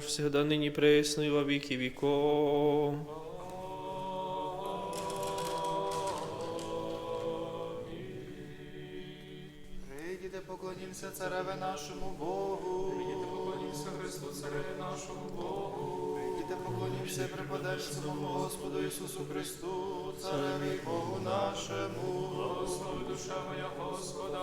наш, всегда нині пресно і во віки віков. Прийдіте, поклонімося цареве нашому Богу. Прийдіте, поклонімося Христу, Цареві нашому Богу. Прийдіте, поклонімося і припадеш самому Господу Ісусу Христу, цареві Богу нашому. Благослови душа моя Господа,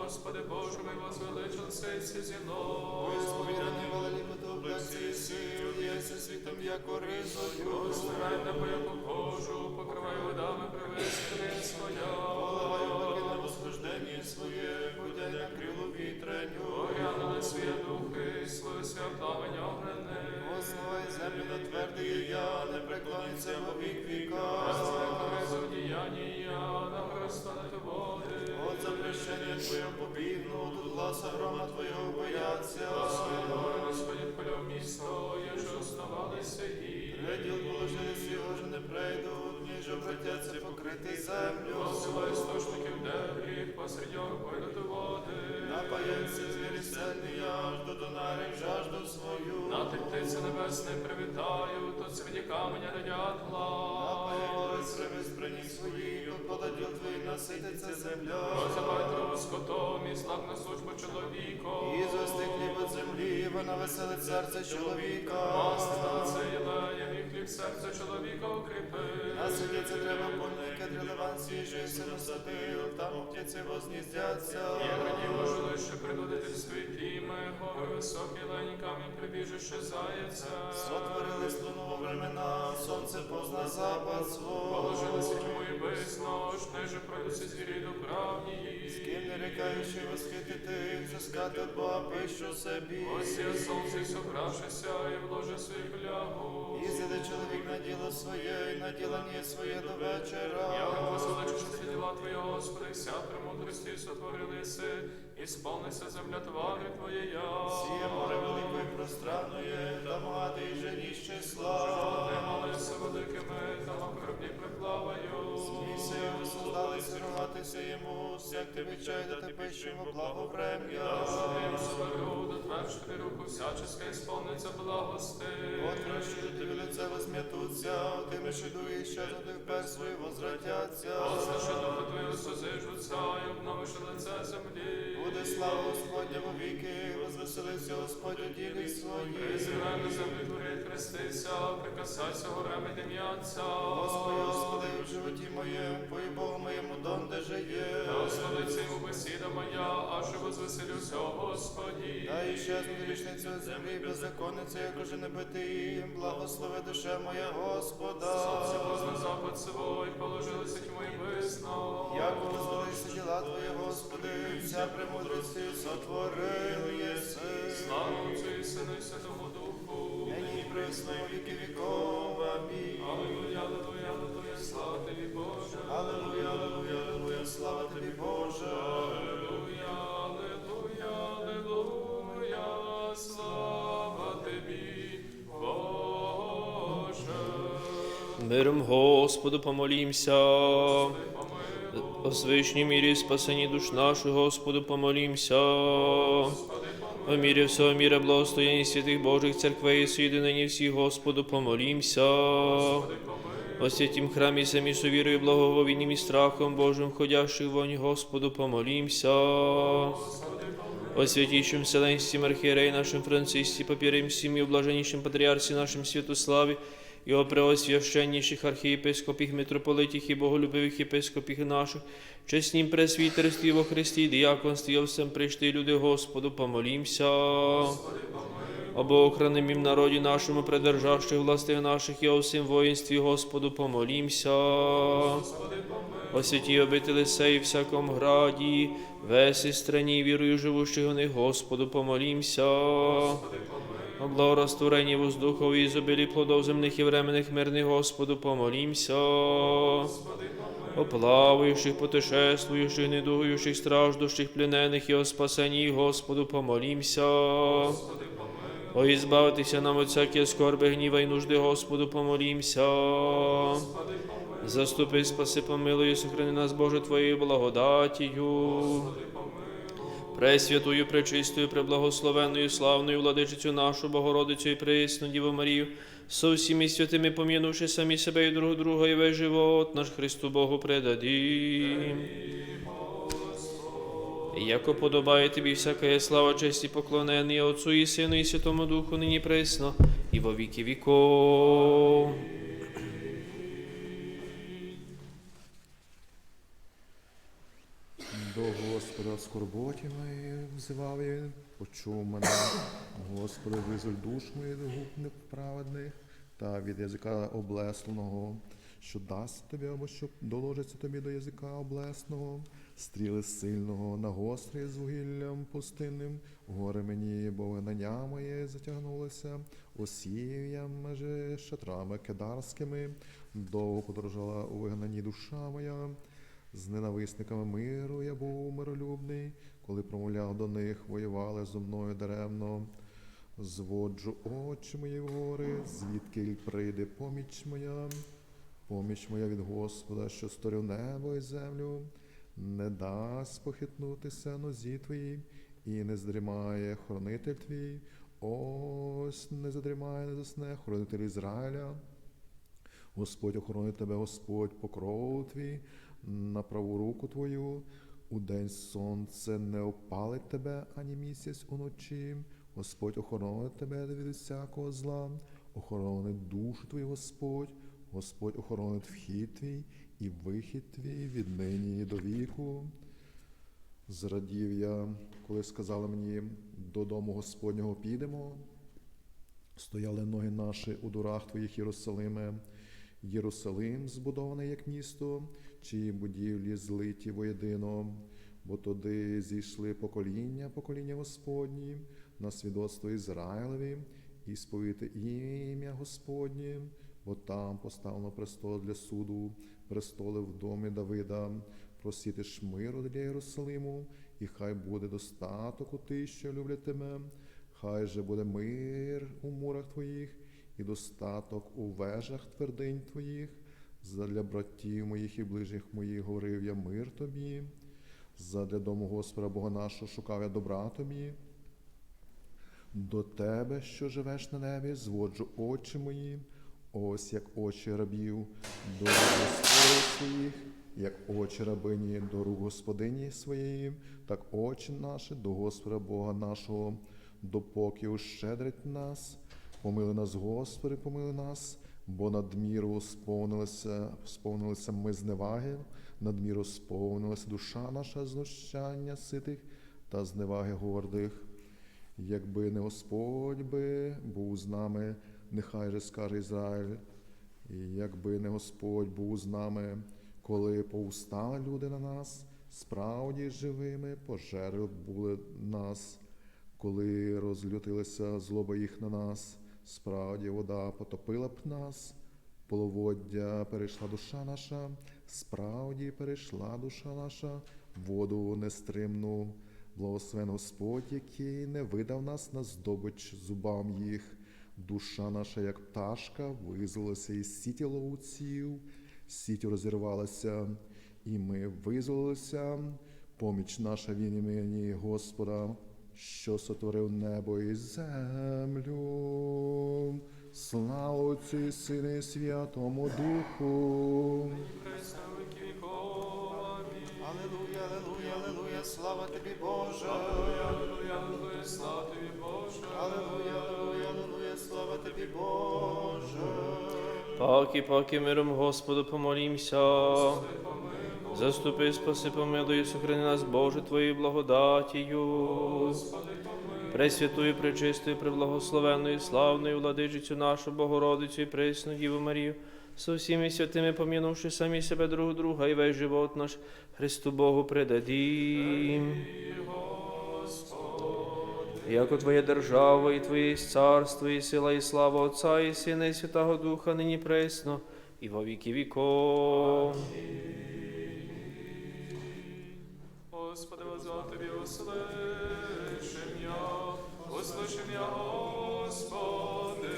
Господи Боже мій, возвеличен сейці зі мною. Сповірений великий області сил, єси світом, як ризою. Благословай небо, яку Божу, покривай водами, привести своя. Полагаю велике на восхождення своє, будя на крилу вітреню. Орянули своє духи, своє святавення огнене. Основай землю на твердий я, не преклониться во вік віка. Розлекали завдіяння, на розтанете води. От запрещення Твоє побігну, тут гласа грома Твоєго бояться. Місто, єже оставалися і. Виділ положились його ж не прийдуть, ніж обратяться покрити землю. Посилай стошників, де гріх, посеред його пойдуть води. Напається звірі сильний аж до донарів жажду свою. На ти птиці небесне привітаю, то середі каменя радят глас. Напається приніс свої, подаділ твій насититься земля. Розивай траву скотом і слав на службу чоловіку. І зости хліб від землі, вона веселить серце чоловіка. Масти на лице єлеєм серця чоловіка укріпи. Насидіться треба повники, дрелеван свіжий, сину садил, там птиці возніздяться. Є радіво жилище предводитель світіми, гори високі лені камінь прибіжище заяця. Сотворили слуну во времена, сонце позна запад свой. Положилися тьму і висно, ж неже пройдуться звірі до правні. З ким не рікаючи восхитити, взискати Бога пищу собі. Ось я сонце і собравшися, і вложи своїх лягу. І зійде чоловік на діло своє, і на ділання своє до вечора. Я всі діла Твої, Господи, вся премудрості сотворилися, і сповнися земля твари Твоєя. Сіє море великої пространної, та багатий жені з числа. молися великими, та кораблі приплаваю. Місія создалися рогатися йому, як ти відчай, да ти пищимо благоврем'я. Тим соберу, дотверж тобі руку всяческа, сповниться благости. От краще тобі лице возм'ятуться, тими і ще туди впер свої возвратяться. Послушай духа Твою созижуться, і обновиш лице землі. Буде слава Господня во віки, возвеселився Господь у ділі свої. Призивай на землі хрестися, прикасайся горами дим'яться. Господи, Господи, в животі моєму, пої Богу моєму, дом, де жиє. Благословиться йому бесіда моя, аж возвеселюся, Господі. Та і щезну грішницю землі, беззаконниця, як уже не бити, благослови душе моя Господа. Сонце позна запад свой, положилися тьму і висно. Як возвелися діла Твої, Господи, вся премудрості сотворив єси. Слава Отцю і Сину і Святому Духу. Присно і віки віков. Амінь. Аллилуйя, аллилуйя, аллилуйя, слава тобі, Боже. Аллилуйя, аллилуйя, аллилуйя, слава тобі, Боже. Аллилуйя, аллилуйя, аллилуйя, слава тобі, Боже. Миром Господу помолімся. О свишній мірі спасенні душ наших, Господу помолімся. О мірі всього міра благостояння святих Божих церквей і соєдинені всіх, Господу помолімся. О святім храмі самі совірою, благововінням і страхом Божим, ходящих вонь, Господу помолімся. О святейшем Вселенским архиерее нашим Франциске, Папе Римским и блаженнейшем Патриарсе нашим Святославе, и о преосвященнейших архиепископих, митрополитих и боголюбивых епископих наших, честнім пресвітерстві во Христі, діяконстві, о всем прийшли люди Господу, помолімся. О Богохранимім народі нашому, придержавших властих наших, і о всім воїнстві, Господу, помолімся. О святі обители сей всяком граді, весі страні, вірую живущих у них, Господу, помолімся. О благорастворенні воздухов і ізобілі плодов земних і временних мирних, Господу, помолімся. О плаваючих, путешествуючих, недугуючих, страждущих, пленених і о спасенні, Господу, помолімся. О, ізбавитися нам от всякі скорби, гніва й нужди, Господу, помолімся. Заступи, спаси, помилуй, і сохрани нас, Боже, Твоєю благодатію. Пресвятую, пречистою, преблагословенною, славною владичицю нашу, Богородицю і присну Діву Марію, со всіми святими помінувши самі себе і друг друга, і весь живот наш Христу Богу предадім. Яко подобає тобі всяка слава, честь і поклонення Отцу і Сину, і Святому Духу, нині пресно, і во віки віков. До Господа в скорботі моїй взивав я, почув мене, Господи, визволь душ мої від губ неправедних та від язика облесленого, що дасть тобі або що доложиться тобі до язика облесного, стріли сильного на гострі з вугіллям пустинним, горе мені, бо вигнання моє затягнулося, осів я межи шатрами кедарськими, довго подорожала у вигнанні душа моя. З ненависниками миру я був миролюбний, коли промовляв до них, воювали зо мною даремно. Зводжу очі мої вгори, звідки прийде поміч моя, поміч моя від Господа, що створив небо і землю, не дасть похитнутися нозі твоїй, і не здрімає хоронитель твій. Ось не задрімає, не засне хоронитель Ізраїля. Господь охоронить тебе, Господь, покрову твій, на праву руку твою. У день сонце не опалить тебе, ані місяць уночі. Господь охоронить тебе від всякого зла, охоронить душу твою, Господь, Господь охоронить вхід твій і вихід твій від нині до віку. Зрадів я, коли сказали мені, додому Господнього підемо. Стояли ноги наші у дурах твоїх Єрусалиме. Єрусалим збудований як місто, чиї будівлі злиті воєдино, бо туди зійшли покоління, покоління Господні, на свідоцтво Ізраїлеві, і сповіти ім'я Господнє, бо там поставлено престол для суду, престоли в домі Давида, просіти ж миру для Єрусалиму, і хай буде достаток у тих, що люблять тебе, хай же буде мир у мурах твоїх і достаток у вежах твердинь твоїх, задля братів моїх і ближніх моїх говорив я мир тобі, задля дому Господа Бога нашого шукав я добра тобі. До тебе, що живеш на небі, зводжу очі мої, ось як очі рабів, до Господи своїх, як очі рабині до рук господині своєї, так очі наші до Господа Бога нашого, допоки ущедрить нас. Помили нас, Господи, помили нас, бо надміру сповнилися, сповнилися ми зневаги, надміру сповнилася душа наша знущання ситих та зневаги гордих. Якби не Господь би був з нами, нехай же скаже Ізраїль, якби не Господь був з нами, коли повстали люди на нас, справді живими пожерли були нас, коли розлютилася злоба їх на нас, справді вода потопила б нас, половоддя перейшла душа наша, справді перейшла душа наша, воду нестримну. Благословен Господь, який не видав нас на здобич зубам їх. Душа наша, як пташка, визволилася із сіті ловців, сіть розірвалася, і ми визволилися. Поміч наша він імені Господа, що сотворив небо і землю. Слава Отцю і Сину і Святому Духу. Аллилуйя, аллилуйя, аллилуйя, слава тобі, Боже. Аллилуйя, аллилуйя, слава тобі, Боже. Аллилуйя, аллилуйя, аллилуйя, слава тобі, Боже. Паки, паки, миром Господу помолімся. Заступи, спаси, помилуй, сохрани нас, Боже, Твоєю благодатію. Пресвятую, пречистою, преблагословенною, славною владичицю нашу Богородицю і пресну Діву Марію, со всіми святими помінувши самі себе друг друга і весь живот наш Христу Богу предадім. Яко Твоя держава, і Твоє царство, і сила, і слава Отця, і Сина, і Святого Духа, нині пресно, і во віки віков. Господи, возвав Тобі, услышим я, услышим я, Господи,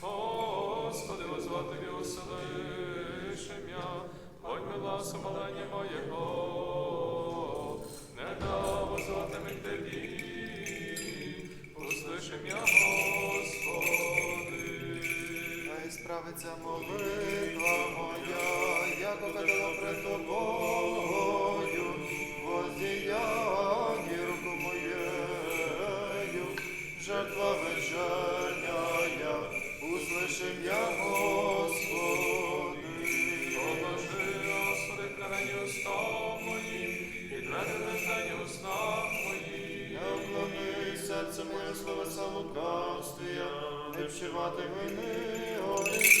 Господи, возвав Тобі, услышим я, Будь мила, сумолення моєго, не дав возватими Тобі, услышим я, Господи, Хай справиться молитва моя, я, Господи. Положи, Господи, храни уста мої, і визнання уста. Не уклони серце моє словеса лукавствія, не вшивати вини орisi.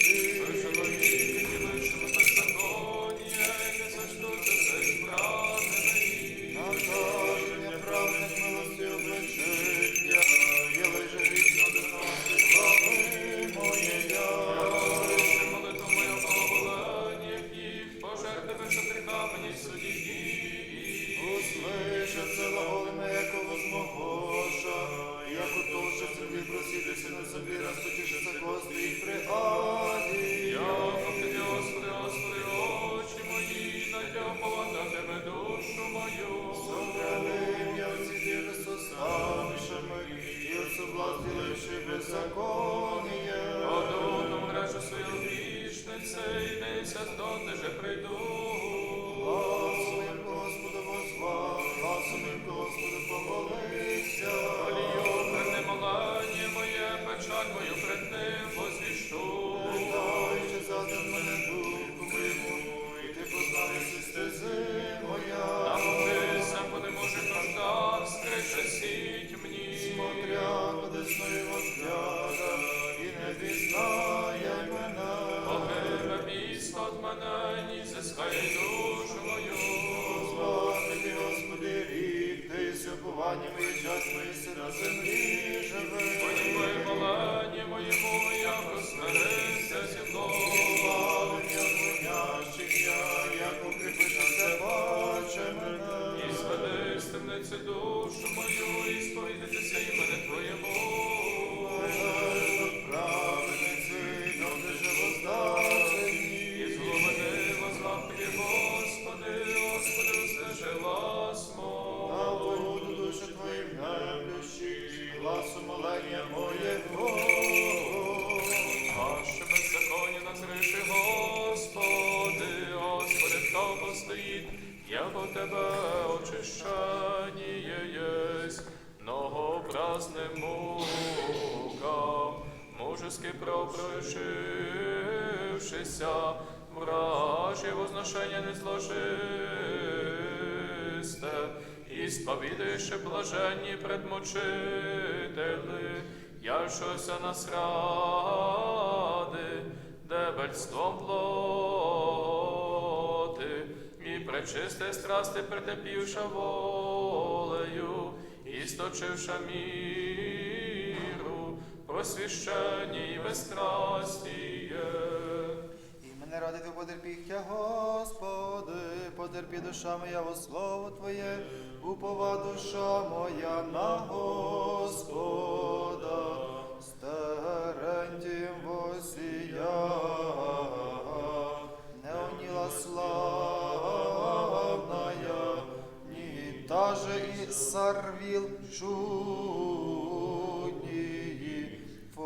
Сьопування ми час мої си на землі живе. Подіми малання моєму, як осмирися зі мною. як звонящих я, як укріпишся, баче мене. І зведи з темниці душу мою, і сповідатися імене Твоєму. Гласу молення. Аж беззаконня на криші, Господи, Господи, хто постоїть, як у Тебе очищання єсть, многообразним мукам, мужески пропрошившися, вражі возношення не зложисте, і сповідаєш блаженні предмучители, явшося нас ради, дебельством плоти, і пречисте страсти претерпівша волею, і сточивша міру, просвіщення і безстрастіє. І мене радити потерпіття, Господи, потерпі душа моя во слово Твоє, упова душа моя на Господа, стерентім восія, не оніла славная, ні та же і сарвіл чуднії,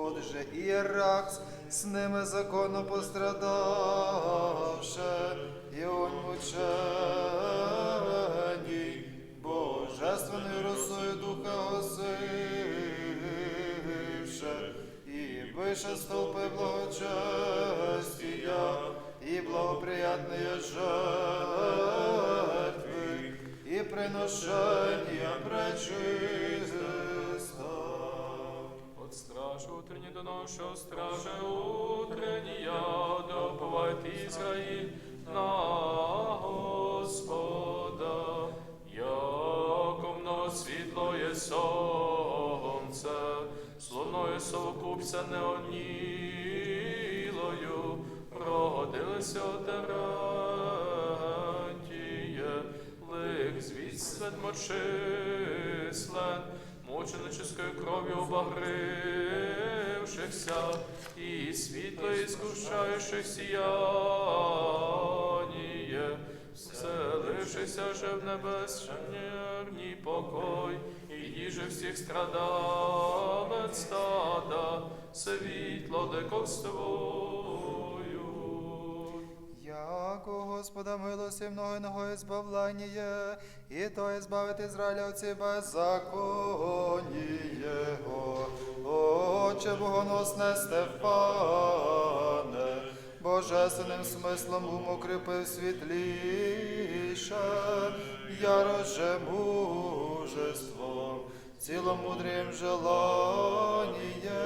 вот же Иеракс с ними законно пострадавше, і он мучений, божественною росою духа осивше, і вище столпи благочестия, і благоприятные жертвы, і приношення пречиста. От стражи утренней до ночи, стражи утренняя, доповает Израиль на Господа, яко много світло є сонце, з луною совокупся неонілою, родилися Терантіє, лик звість святмочислен, мученическою кров'ю обагрившихся, і світло іскушаючих сіяніє, вселившися же в небесний покой, і їже всіх страдалець стада, світло диковство. Яко Господа милості многого избавлення, і то избавити Ізраїля от беззаконієго. Отче богоносне Стефане, божественним смислом ум укріпив світліше, яроже мужеством, ціломудрім желаніє,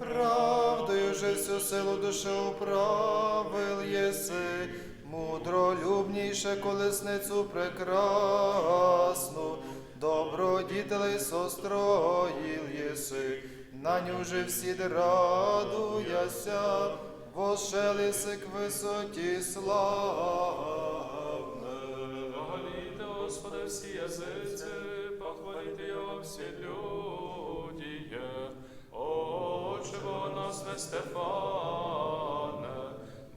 правдою же всю силу душі управил єси, мудролюбніше колесницю прекрасну, добродітелей состроїл єси, на ню же всі радуяся, вошелися к висоті славне. Похвалите Господа всі язиці, похвалите Його всі люди. Богоносне Стефане,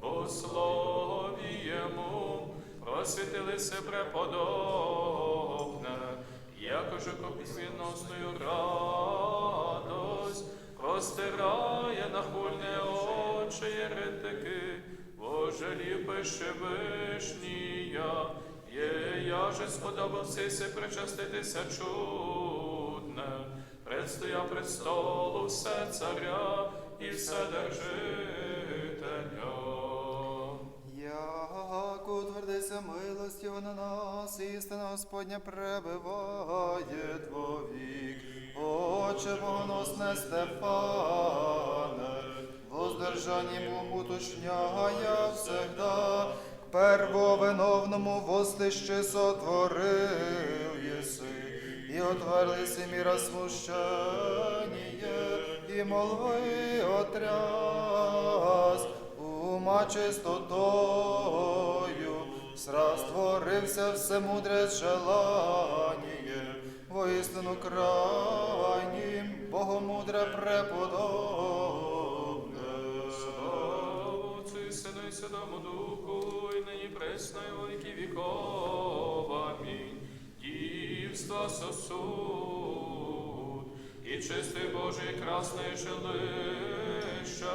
Богослові йому, просвітилися преподобне, якоже копісвіносною радость, простирає на хульне очі єретики, Боже пише вишнія, є я же сподобався причаститися чудне, предстоя престолу все царя і все держителя. Як утвердися на нас, істина Господня пребиває твовік. Отче богоносне Стефане, воздержанням ум уточняя всегда, первовиновному востище сотворив єси, і отверлися міра смущення, і молви отряс, ума чистотою, сраз створився всемудре желання, воістину крайнім, Богомудре преподобне. Слава Отцю і Сину і Святому Духу, і нині пресно, і віки віков. Амінь. Дівства сосуд, і чистий Божий красний жилище,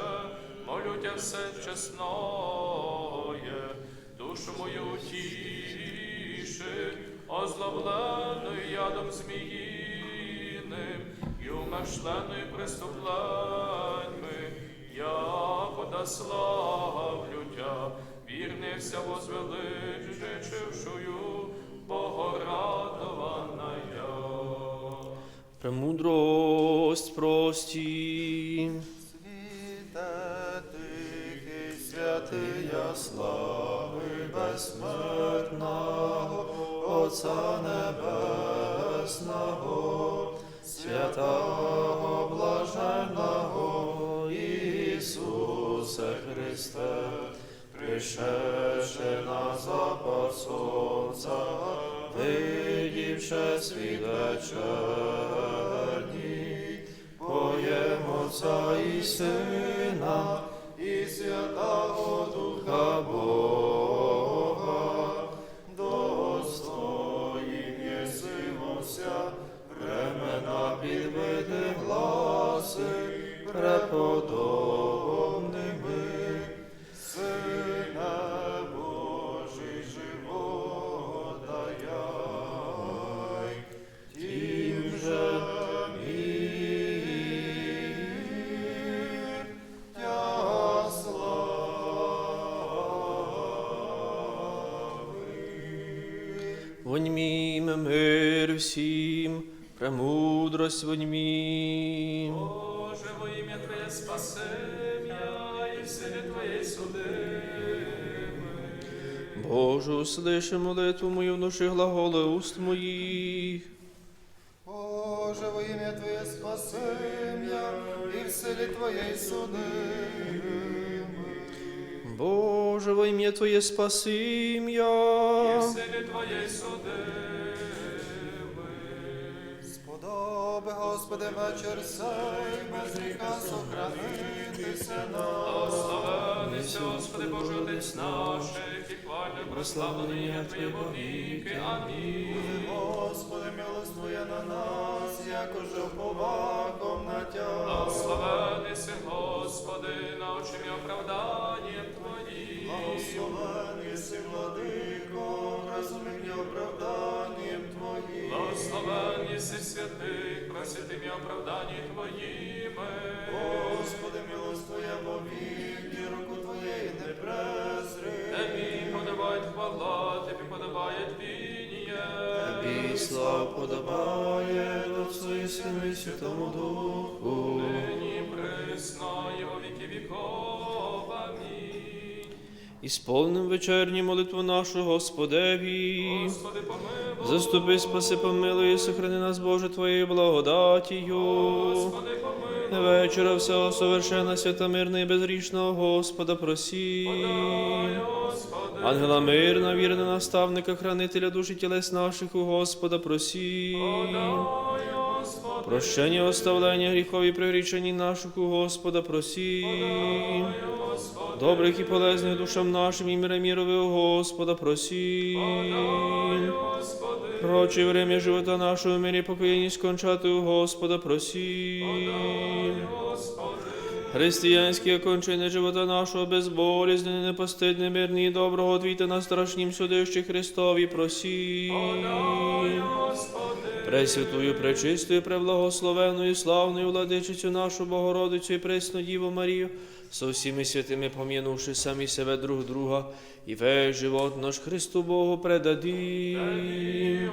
молю тя все чесноє, душу мою утіши, озловленою ядом зміїним, і умершленою преступленьми, я подославлю тя, вірнився возвеличившую, Богорадованная. Премудрость прості. Світе тихий, святия слави безсмертного, Отця Небесного, святого блаженного Ісусе Христе, пришедше на запад сонця, видівши світ Отця і Сина, і Святого Духа Бога, достоїн єсимося, времена підведе гласи, преподобними, премудрость воньмім. Боже, во ім'я Твоє спасення і в силі Твоєї судими. Боже, услиши молитву мою, в внуши глаголи уст моїх. Боже, во ім'я Твоє спасем'я і в селі Твоєї судими. Боже, во ім'я Твоє спасим І я. в силі Твоєї судими. Сподоби, Господи, вечір сей, без гріха сохранитися нам. Благословенися, Господи Боже, Отець наших, і хвально прославлення Твоє во віки. Амінь. Господи, милость на нас, як уже повагом на Тя. Благословенися, Господи, научи мені оправданням Твоїм. Благословен єси оправданням Твоїм. Благословен єси святих, просвятим і оправданні Твоїми. Господи, милость Твоя повіки, руку Твоєї не презри. Тобі подавають хвала, тобі подобає твіння. Тобі слава подобає Отцу і Сину і Святому Духу. Нині присно і во віки віков. Амінь. Ісполним вечерні молитву нашу Господеві. Господи, помилуй. Заступи, спаси, помилуй, і сохрани нас, Боже, Твоєю благодатію. Господи, помилуй. Вечора всього совершена, свята мирна і безрічного Господа просі. Господи, Ангела мирна, вірна наставника, хранителя душі тілес наших у Господа просі. дай, Господи, Прощення, оставлення гріхов і пригрішень наших у Господа просі. Господи, Добрих і полезних душам нашим і міра мірови Господа просі. Господи, Проче время живота нашого в мирі покоєнні скончати у Господа просі. Господи, Християнські окончення живота нашого безболізнене, непостидне, мирні доброго отвіта на страшнім судищі Христові просі. Господи, Пресвятую, пречистою, преблагословенною, славною владичицю нашу Богородицю і пресну Діву Марію, со всіми святими пом'янувши самі себе друг друга, і весь живот наш Христу Богу предадим.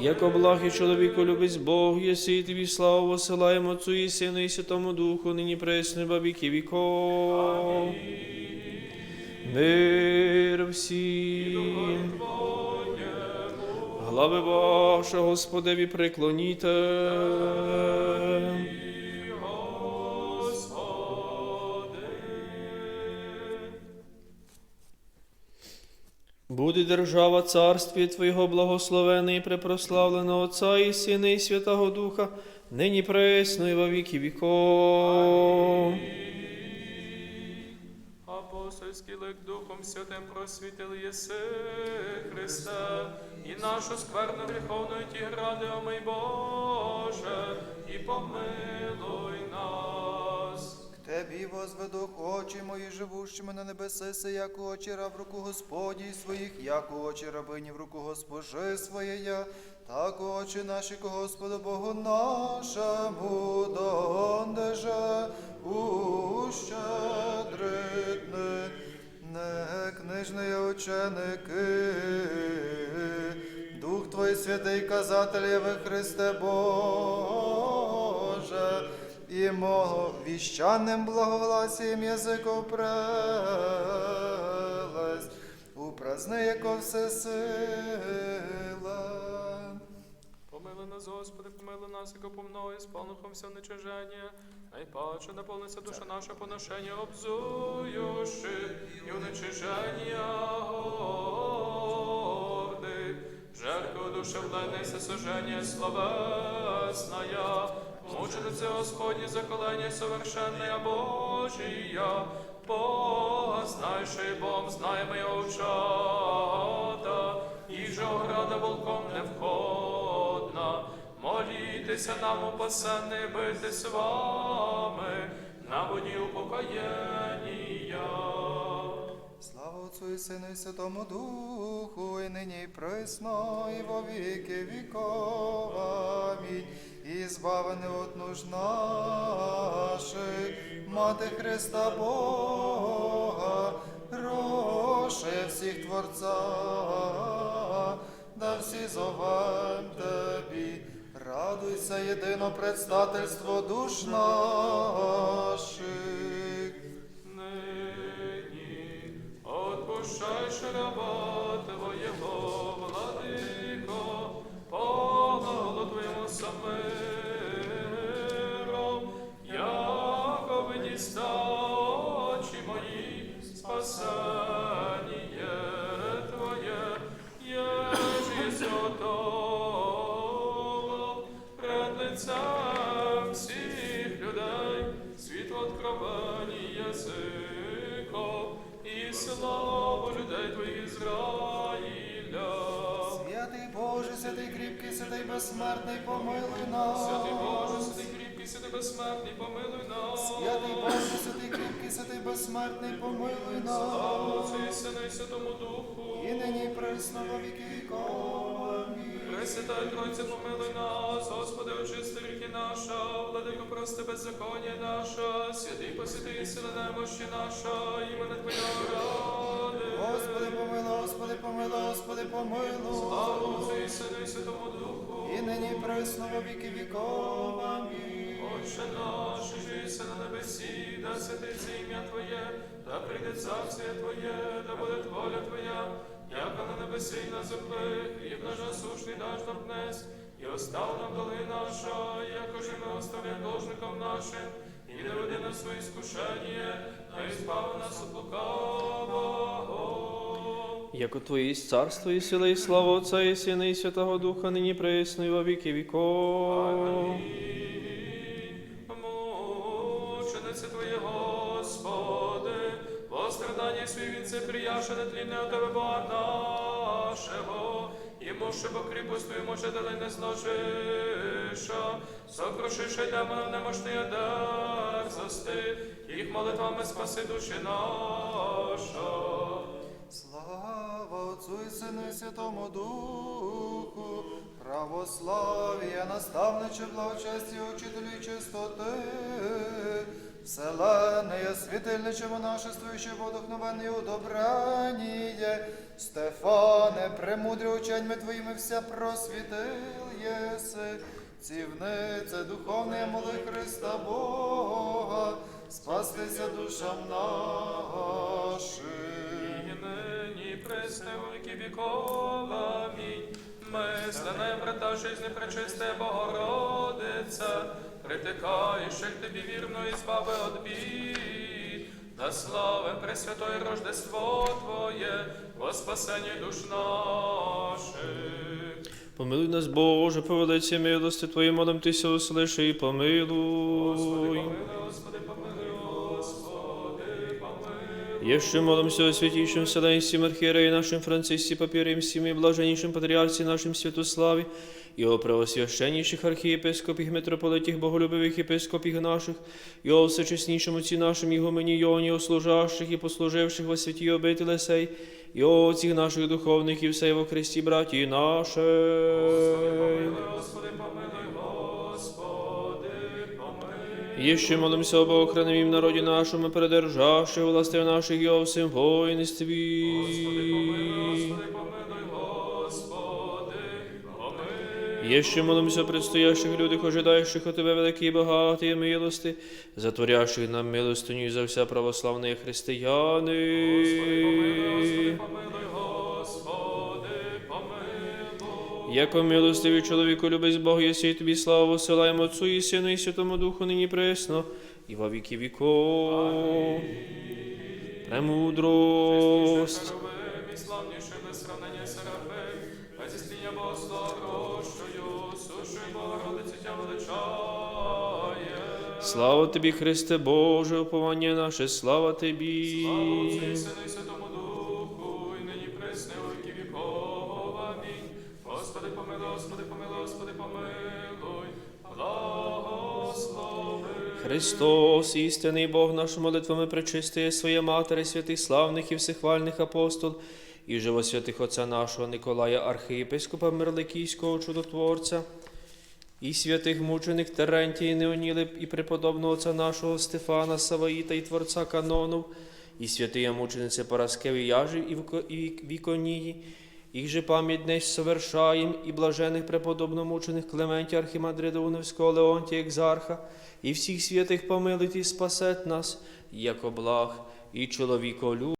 Як облах і чоловіку любить Бог, єси і тобі славу посилаємо Отцу і Сину і Святому Духу, нині пресно, во віки віков. Мир всім. Глави ваша, Господеві, приклоніте. Буде держава царстві Твого благословена і препрославлена Отця і Сина і Святого Духа, нині пресно і во віки віков. Апостольський лик Духом Святим просвітили єси Христе, і нашу скверну гріховну ті гради, омий Боже, і помилуй Тебі возведу очі мої живущими на небеси, як очі раб руку Господній своїх, як очі рабині в руку госпожи своєя, так очі наші ко Господу Богу нашому дондеже ущедритне, не книжні ученики, Дух Твій святий казатель єви Христе Боже, і мого віщаним благовласієм язико прелесть, упразни, яко всесила. Помилуй нас, Господи, помилуй нас, яко помною, сповнухом все нечиження. Найпаче наповниться душа наша поношення, обзуючи і уничиження. Жертву душевленне сожження словесная, мученице Господні заколення совершенная Божія, Бога знайши Бог, знає моя учата, і же ограда волком не входна. Молітеся нам упасенне бити з вами, на воді упокоєння. Слава Отцу і Сину і Святому Духу, і нині і присно, і во віки віков. Амінь. І збавини от нуж наших, Мати Христа Бога, роше всіх Творця, да всі зовем Тебі. Радуйся, єдино предстательство душ наших. Нині отпущай раба Твоєго, Твоєму безсмертний, помилуй нас. Святий Боже, святий кріпкий, святий безсмертний, помилуй нас. Святий Боже, святий кріпкий, святий безсмертний, помилуй нас. Отцю і Сину і Святому Духу. І нині присно во віки віков. Амінь. Пресвятая Тройця, помилуй нас, Господи, очисти ріки наша, владико, прости беззаконня наша, святий посвятий сила немощі наша, імени Твоя ради. Господи, помилуй, Господи, помилуй, Господи, помилуй. Слава Отцю і Сину і Святому Духу. І нині присно во віки віков. Амінь. Отче наш, що на небесі, да святиться ім'я Твоє, да прийде царствие Твоє, да буде воля Твоя, яка на небесі і на землі, хліб наш насущний даш нам днес, і остав нам доли наша, якоже ми оставляємо должникам нашим, і не веди нас в своє іскушення, а й збави нас від лукавого. Яко Твоє є царство і сила, і слава Отця і Сина, і Святого Духа, нині пресно во віки віков. Мученице Твоє, Господи, во страданні свій він це прияше нетлінне от Тебе Бога нашого, йому ще бо кріпость Твою може дали не зложиша, сокрушише демонам немощний дерзости, їх молитвами спаси душі наша. Слава Отцу і Сину і Святому Духу, православ'я, наставниче, благочесті, учителю чистоти, вселенне, світильниче, монашествуюче, водохновенне удобрення, Стефане, премудрі ученьми твоїми вся просвітил єси, цівнице, духовне, моли Христа Бога, спастися душам нашим. Нині у віки віков. Амінь. Мислене, брата, жизни пречисте Богородиця, притикаєш к тобі вірно і збави от бід. Да славим Пресвятое Рождество Твоє, во спасенні душ наших. Помилуй нас, Боже, по велиці милости Твої, молим Тися, услиши і. Помилуй, Господи, помилуй, Еще молимся о святейшем Вселенском архиерее нашим Франциске Папире всем и блаженнейшем Патриарсе нашим Святославе, и о правосвященнейших архиепископах, митрополитих, боголюбивых епископах наших, и о всечестнейшем Отці нашим Ігумені Йоні, о служащих і послуживших во святі обители сей, і о отців наших духовних і все во Христі, браті наші. Помилуй, Господи, помилуй, Еще молимся об охранимом народе нашему, передержавших властей наших и о всем воинстве. Господи, помилуй, Господи, помилуй. Еще молимся о предстоящих людях, ожидающих от Тебе великие и богатые милости, затворящих нам милостыню за вся православные християне. Господи, помилуй, Господи, Яко милостивий чоловіку любить Бог, єси і тобі славу посилаємо Отцу і Сину і Святому Духу нині пресно, і во віки віков. Премудрость. Без сравнення Серафим, тя величає. Слава тобі, Христе Боже, уповання наше, слава тобі. Слава Отцю і Сину і Святому Христос, істинний Бог наш молитвами пречистиє своє Матері, святих славних і всехвальних апостол, і живосвятих Отця нашого Николая, архиєпископа Мирликійського чудотворця, і святих мучених Терентія, Неоніли, і преподобного Отця нашого Стефана, Саваїта, і Творця Канонов, і святия мучениці Параскеви Яжі і Віконії, їх же пам'ять днесь совершаєм, і блажених преподобномучених Клементія Архімандрида Уневського Леонтія Екзарха, і всіх святих помилить і спасет нас, як благ і чоловіколюб.